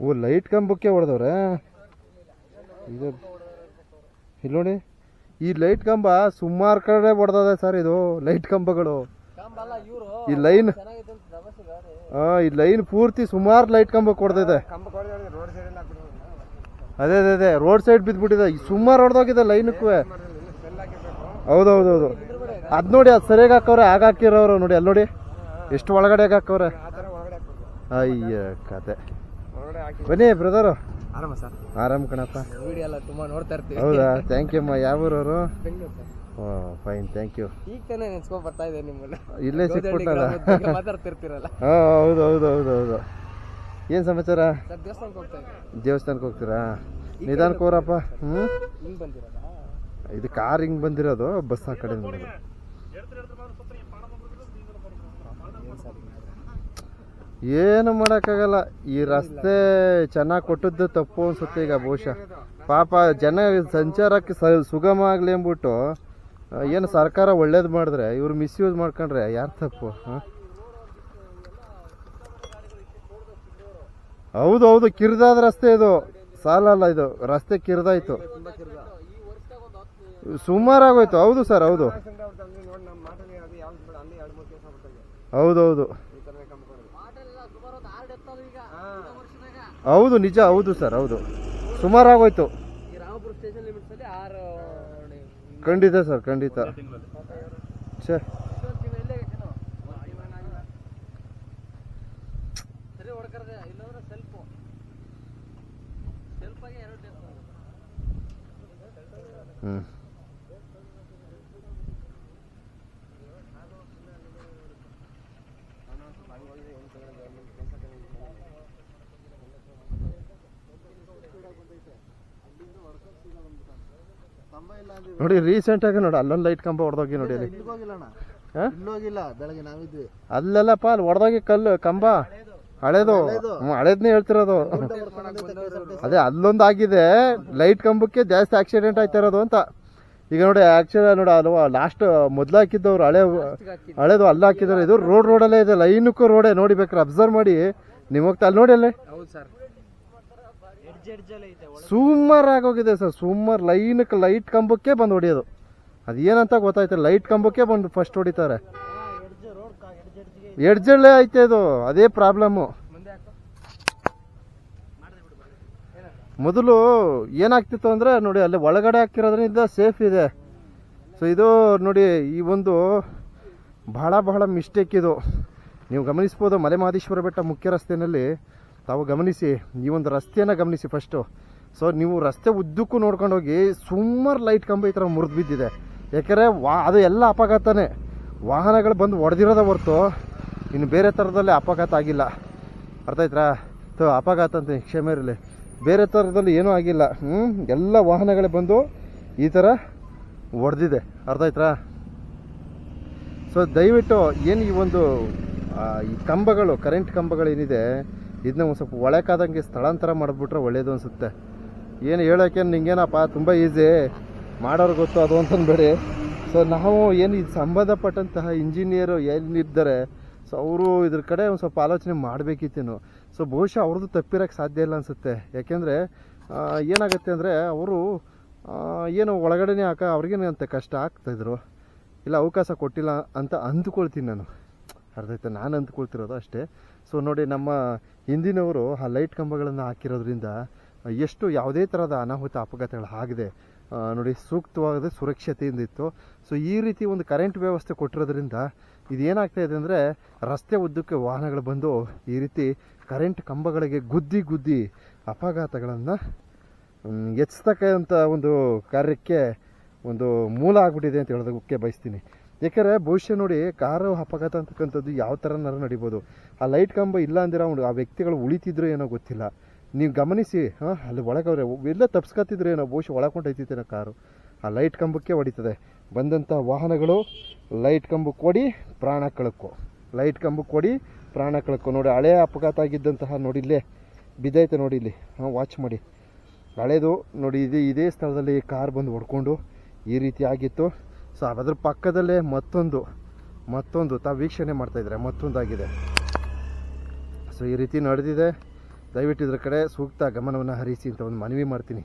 ಓ light ಕಂಬಕ್ಕೆ ಹೊಡೆದವ್ರೆ? ಇದು ಇಲ್ಲಿ ನೋಡಿ. ಈ ಲೈಟ್ ಕಂಬ ಸುಮಾರು ಕಡೆ ಹೊಡೆದದೆ ಸರ್ ಇದು ಲೈಟ್ ಕಂಬಗಳು. ಈ ಲೈನ್ ಆ ಈ ಲೈನ್ ಪೂರ್ತಿ ಸುಮಾರು ಲೈಟ್ ಕಂಬಕ್ಕೆ ಹೊಡೆದಿದೆ ಕಂಬ ಕೊಡ್ತೈತೆ ಅದೇ ಅದೇ ಅದೇ ರೋಡ್ ಸೈಡ್ ಬಿದ್ದುಬಿಟ್ಟಿದೆ ಸುಮಾರು ಹೊಡೆದೋಗಿದೆ ಲೈನಕ್ಕೂ ಹೌದೌದೌದು. ಅದ್ ನೋಡಿ ಅದು ಸರಿಯಾಗಿ ಹಾಕವ್ರೆ ಆಗ ಹಾಕಿರೋರು ನೋಡಿ ಅಲ್ಲಿ ನೋಡಿ. ಎಷ್ಟು ಒಳಗಡೆ ಹಾಕವ್ರೆ? ಅಯ್ಯ ಕತೆ. ಬನ್ನಿ ಬ್ರದರ್ ಆರಾಮ ಸರ್? ಆರಾಮ್ ಕಣಪ್ಪ. ವಿಡಿಯೋ ಎಲ್ಲ ತುಂಬಾ ನೋಡ್ತಾ ಇರ್ತೀವಿ. ಹೌದಾ? ಥ್ಯಾಂಕ್ ಯು ಅಮ್ಮ. ಯಾವ ಊರವರು? ಓ ಫೈನ್ ಥ್ಯಾಂಕ್ ಯು ಈಗ ತಾನೇ ನೆನ್ಸ್ಕೊಂಡ್ ಬರ್ತಾ ಇದೆ ನಿಮ್ಮನ್ನ. ಇಲ್ಲೇ ಸಿಕ್ಬಿಟ್ಟಲ್ಲ? ಮಾತಾಡ್ತಿರ್ತೀರಲ್ಲ. ಹಾಂ ಹೌದು ಹೌದು ಹೌದು ಹೌದು. ಏನು ಸಮಾಚಾರ? ಸರ್ ದೇವಸ್ಥಾನಕ್ಕೆ ಹೋಗ್ತಾ ಇದ್ದೀವಿ. ದೇವಸ್ಥಾನಕ್ಕೆ ಹೋಗ್ತೀರಾ? ನಿಧಾನಕ್ಕೆ ಕೋರಪ್ಪ ಹ್ಞೂ ಹಿಂಗ್ ಬಂದಿರೋದಾ? ಇದು ಕಾರ್ ಹಿಂಗೆ ಬಂದಿರೋದು ಬಸ್ ಆ ಕಡೆ ಬಂದಿರೋದು. ಏನ್ ಮಾಡೋಕ್ಕಾಗಲ್ಲ. ಈ ರಸ್ತೆ ಚೆನ್ನಾಗಿ ಕೊಟ್ಟದ್ದು ತಪ್ಪು ಅನ್ಸುತ್ತೆ ಈಗ ಬಹುಶಃ. ಪಾಪ ಜನ ಸಂಚಾರಕ್ಕೆ ಸುಗಮ ಆಗಲಿ ಅಂದ್ಬಿಟ್ಟು ಏನು ಸರ್ಕಾರ ಒಳ್ಳೇದು ಮಾಡಿದ್ರೆ, ಇವ್ರು ಮಿಸ್ಯೂಸ್ ಮಾಡ್ಕೊಂಡ್ರೆ ಯಾರು ತಪ್ಪು ಹೌದು ಹೌದು, ಕಿರಿದಾದ ರಸ್ತೆ ಇದು. ಸಾಲಲ್ಲ ಇದು. ರಸ್ತೆ ಕಿರಿದಾಯ್ತು. ಸುಮಾರಾಗೋಯ್ತು. ಹೌದು ಸರ್, ಹೌದು. ನೋಡಿ ನಮ್ಮ ಮಾಟಲ್ಲಿ ಅದು ಯಾವ್ದು ಬೇಡ ಅಲ್ಲಿ ಎರಡು ಮೂರು ಕೇಸ್ ಆಗ್ಬಿಟ್ಟಿದೆ ಹೌದೌದು ಈ ಥರನೇ ಕಂಬ ಕೊಡೋದು ಹೌದು ನಿಜ ಹೌದು ಸರ್ ಹೌದು. ಸುಮಾರು ಆಗೋಯ್ತು ಖಂಡಿತ ಸರ್ ಖಂಡಿತ. ಸರ್ ಹ್ಞೂ ನೋಡಿ ರೀಸೆಂಟ್ ಆಗಿ ನೋಡಿ ಅಲ್ಲೊಂದು ಲೈಟ್ ಕಂಬ ಹೊಡೆದೋಗಿ ನೋಡಿ ಅಲ್ಲಿ. ಇಲ್ಲಿಗೆ ಹೋಗಿಲ್ಲ ಅಣ್ಣ ಹಾ? ಹೋಗಿಲ್ಲ ಬೆಳಗ್ಗೆ ನಾವಿದ್ವಿ. ಅಲ್ಲೆಲ್ಲಪ್ಪ ಅಲ್ಲಿ ಹೊಡೆದೋಗಿ ಕಲ್ಲು ಕಂಬ. ಹಳೇದು. ಹ್ಞೂ ಹಳೇದ್ನೇ ಹೇಳ್ತಿರೋದು. ಅದೇ ಅಲ್ಲೊಂದು ಆಗಿದೆ. ಲೈಟ್ ಕಂಬಕ್ಕೆ ಜಾಸ್ತಿ ಆಕ್ಸಿಡೆಂಟ್ ಆಯ್ತಾ ಇರೋದು ಅಂತ. ಈಗ ನೋಡಿ ಆಕ್ಚುಲಿ ನೋಡಿ ಅಲ್ವಾ ಲಾಸ್ಟ್ ಮೊದ್ಲು ಹಾಕಿದ್ದವ್ರು ಹಳೆ ಹಳೇದು ಅಲ್ಲಿ ಹಾಕಿದ್ದಾರೆ. ಇದು ರೋಡ್ ರೋಡಲ್ಲೇ ಇದೆ. ಲೈನಕ್ಕೂ ರೋಡೇ ನೋಡಿ ಬೇಕಾದ್ರೆ ಅಬ್ಸರ್ವ್ ಮಾಡಿ. ನೀವು ಹೋಗ್ತಾ ಅಲ್ಲಿ ನೋಡಿ ಅಲ್ಲೇ ಹೌದು ಸರ್ ಎಡ್ಜ್ ಎಡ್ಜಲ್ಲೇ ಐತೆ ಸುಮಾರು ಆಗೋಗಿದೆ ಸರ್ ಸುಮಾರು ಲೈನಕ್ಕೆ ಲೈಟ್ ಕಂಬಕ್ಕೆ ಬಂದು ಹೊಡಿಯೋದು. ಅದೇನಂತ ಗೊತ್ತಾಯ್ತು ಲೈಟ್ ಕಂಬಕ್ಕೆ ಬಂದು ಫಸ್ಟ್ ಹೊಡಿತಾರೆ. ಎಡ್ಜಲ್ಲೇ ಐತೆ ಇದು ಅದೇ ಪ್ರಾಬ್ಲಮ್ಮು ಮೊದಲು ಏನಾಗ್ತಿತ್ತು ಅಂದರೆ ನೋಡಿ ಅಲ್ಲಿ ಒಳಗಡೆ ಹಾಕಿರೋದ್ರಿಂದ ಸೇಫ್ ಇದೆ. ಸೊ ಇದು ನೋಡಿ ಈ ಒಂದು ಬಹಳ ಬಹಳ ಮಿಸ್ಟೇಕ್ ಇದು. ನೀವು ಗಮನಿಸ್ಬೋದು ಮಲೆ ಮಹದೇಶ್ವರ ಬೆಟ್ಟ ಮುಖ್ಯ ರಸ್ತೆಯಲ್ಲಿ ತಾವು ಗಮನಿಸಿ, ಈ ಒಂದು ರಸ್ತೆಯನ್ನು ಗಮನಿಸಿ ಫಸ್ಟು ಸೊ ನೀವು ರಸ್ತೆ ಉದ್ದಕ್ಕೂ ನೋಡ್ಕೊಂಡು ಹೋಗಿ ಸುಮಾರು ಲೈಟ್ ಕಂಬ ಈ ಥರ ಮುರಿದು ಬಿದ್ದಿದೆ. ಯಾಕೆಂದರೆ ವಾ, ಅದು ಎಲ್ಲ ಅಪಘಾತನೇ. ವಾಹನಗಳು ಬಂದು ಹೊಡೆದಿರೋದ ಹೊರತು ಇನ್ನು ಬೇರೆ ಥರದಲ್ಲಿ ಅಪಘಾತ ಆಗಿಲ್ಲ. ಅರ್ಥ ಆಯ್ತಾ? ಸೊ ಅಪಘಾತ ಅಂತ ಕ್ಷಮೆ ಇರಲಿ. ಬೇರೆ ಥರದಲ್ಲಿ ಏನೂ ಆಗಿಲ್ಲ. ಹ್ಞೂ ಎಲ್ಲ ವಾಹನಗಳೇ ಬಂದು ಈ ಥರ ಹೊಡೆದಿದೆ ಅರ್ಥ ಸೊ ದಯವಿಟ್ಟು ಏನು ಈ ಒಂದು ಈ ಕಂಬಗಳು ಕರೆಂಟ್ ಕಂಬಗಳು ಏನಿದೆ ಇದನ್ನ ಒಂದು ಸ್ವಲ್ಪ ಒಳಕಾದಂಗೆ ಸ್ಥಳಾಂತರ ಮಾಡಿಬಿಟ್ರೆ ಒಳ್ಳೇದು ಅನಿಸುತ್ತೆ. ಏನು ಹೇಳೋಕೆ ನಿಂಗೇನಪ್ಪ, ತುಂಬ ಈಸಿ ಮಾಡೋರು ಗೊತ್ತು, ಅದು ಅಂತಂದ್ಬೇಡಿ ಸೊ ನಾವು ಏನು ಇದು ಸಂಬಂಧಪಟ್ಟಂತಹ ಇಂಜಿನಿಯರು ಏನಿದ್ದಾರೆ ಸೊ ಅವರು ಇದ್ರ ಕಡೆ ಒಂದು ಸ್ವಲ್ಪ ಆಲೋಚನೆ ಮಾಡಬೇಕಿತ್ತೇನು. ಸೊ ಬಹುಶಃ ಅವ್ರದ್ದು ತಪ್ಪಿರೋಕ್ಕೆ ಸಾಧ್ಯ ಇಲ್ಲ ಅನಿಸುತ್ತೆ. ಯಾಕೆಂದರೆ ಏನಾಗುತ್ತೆ ಅಂದರೆ ಅವರು ಏನು ಒಳಗಡೆನೇ ಹಾಕ ಅಂತ ಕಷ್ಟ ಆಗ್ತಾಯಿದ್ರು ಇಲ್ಲ, ಅವಕಾಶ ಕೊಟ್ಟಿಲ್ಲ ಅಂತ ಅಂದ್ಕೊಳ್ತೀನಿ ನಾನು. ಅರ್ಧೈತೆ ನಾನು ಅಂದ್ಕೊಳ್ತಿರೋದು ಅಷ್ಟೇ. ಸೊ ನೋಡಿ, ನಮ್ಮ ಹಿಂದಿನವರು ಆ ಲೈಟ್ ಕಂಬಗಳನ್ನು ಹಾಕಿರೋದ್ರಿಂದ ಎಷ್ಟು ಯಾವುದೇ ಥರದ ಅನಾಹುತ ಅಪಘಾತಗಳು ಆಗಿದೆ. ನೋಡಿ, ಸೂಕ್ತವಾದ ಸುರಕ್ಷತೆಯಿಂದ ಇತ್ತು. ಸೊ ಈ ರೀತಿ ಒಂದು ಕರೆಂಟ್ ವ್ಯವಸ್ಥೆ ಕೊಟ್ಟಿರೋದ್ರಿಂದ ಇದೇನಾಗ್ತಾ ಇದೆ ಅಂದರೆ, ರಸ್ತೆ ಉದ್ದಕ್ಕೆ ವಾಹನಗಳು ಬಂದು ಈ ರೀತಿ ಕರೆಂಟ್ ಕಂಬಗಳಿಗೆ ಗುದ್ದಿ ಗುದ್ದಿ ಅಪಘಾತಗಳನ್ನು ಎಚ್ಚತಕ್ಕಂಥ ಒಂದು ಕಾರ್ಯಕ್ಕೆ ಒಂದು ಮೂಲ ಆಗ್ಬಿಟ್ಟಿದೆ ಅಂತ ಹೇಳೋದಕ್ಕೆ ಬಯಸ್ತೀನಿ. ಯಾಕಂದರೆ ಬಹುಶಃ ನೋಡಿ ಕಾರು ಅಪಘಾತ ಅಂತಕ್ಕಂಥದ್ದು ಯಾವ ಥರನಾರು ನಡಿಬೋದು. ಆ ಲೈಟ್ ಕಂಬ ಇಲ್ಲ ಅಂದಿರ ಅವ್ನು ಆ ವ್ಯಕ್ತಿಗಳು ಉಳಿತಿದ್ರು ಏನೋ ಗೊತ್ತಿಲ್ಲ. ನೀವು ಗಮನಿಸಿ, ಹಾಂ, ಅಲ್ಲಿ ಒಳಗವ್ರೆ ಎಲ್ಲ ತಪ್ಸ್ಕೊತಿದ್ರು ಏನೋ ಬಹುಶಃ ಒಳಕೊಂಡೈತಿತ್ತೇನೋ ಕಾರು. ಆ ಲೈಟ್ ಕಂಬಕ್ಕೆ ಹೊಡಿತದೆ. ಬಂದಂಥ ವಾಹನಗಳು ಲೈಟ್ ಕಂಬಕ್ಕೆ ಹೊಡಿ, ಪ್ರಾಣ ಕಳಕು. ಲೈಟ್ ಕಂಬಕ್ಕೆ ಹೊಡಿ, ಪ್ರಾಣ ಕಳಕು. ನೋಡಿ ಹಳೆಯ ಅಪಘಾತ ಆಗಿದ್ದಂತಹ ನೋಡಿ ಇಲ್ಲೇ ಬಿದ್ದೈತೆ ನೋಡಿ ಇಲ್ಲಿ. ಹಾಂ ವಾಚ್ ಮಾಡಿ. ಹಳೇದು ನೋಡಿ, ಇದೇ ಇದೇ ಸ್ಥಳದಲ್ಲಿ ಕಾರ್ ಬಂದು ಹೊಡ್ಕೊಂಡು ಈ ರೀತಿ ಆಗಿತ್ತು. ಸೊ ಅದ್ರ ಪಕ್ಕದಲ್ಲೇ ಮತ್ತೊಂದು ಮತ್ತೊಂದು, ತಾವು ವೀಕ್ಷಣೆ ಮಾಡ್ತಾಯಿದ್ರೆ ಮತ್ತೊಂದಾಗಿದೆ ಸೊ ಈ ರೀತಿ ನಡೆದಿದೆ. ದಯವಿಟ್ಟು ಇದ್ರ ಕಡೆ ಸೂಕ್ತ ಗಮನವನ್ನು ಹರಿಸಿ ಅಂತ ಒಂದು ಮನವಿ ಮಾಡ್ತೀನಿ.